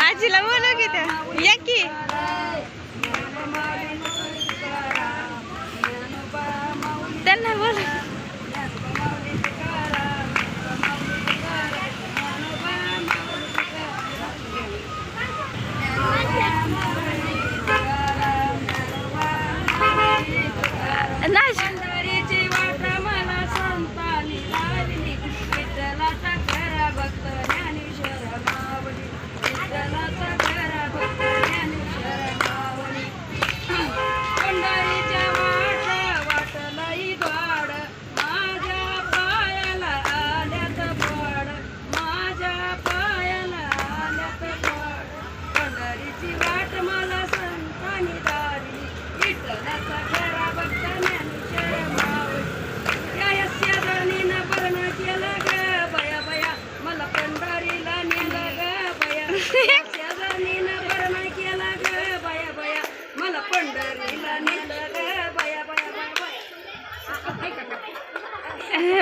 आजीला बोलव की त्या. या की.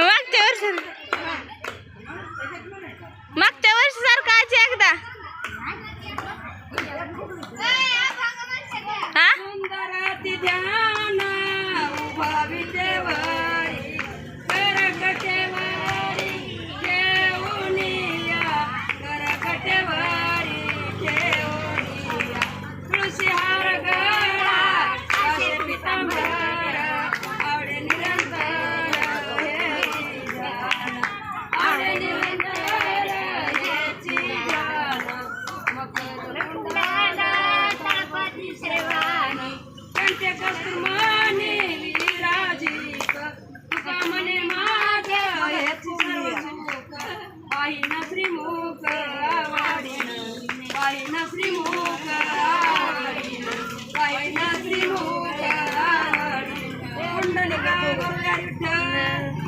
मागच्या वर्षी मागच्या वर्ष सारखं एकदा. हा?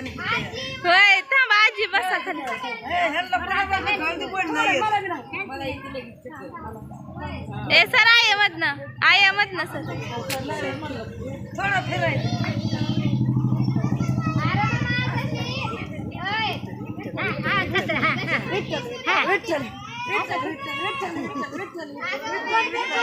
होय थांबा आजी बसा खाली. ए सर आय मधनं. आय मधनं सर. थोडा फिरायचं. विठ्ठल विठ्ठल विठ्ठल विठ्ठल विठ्ठल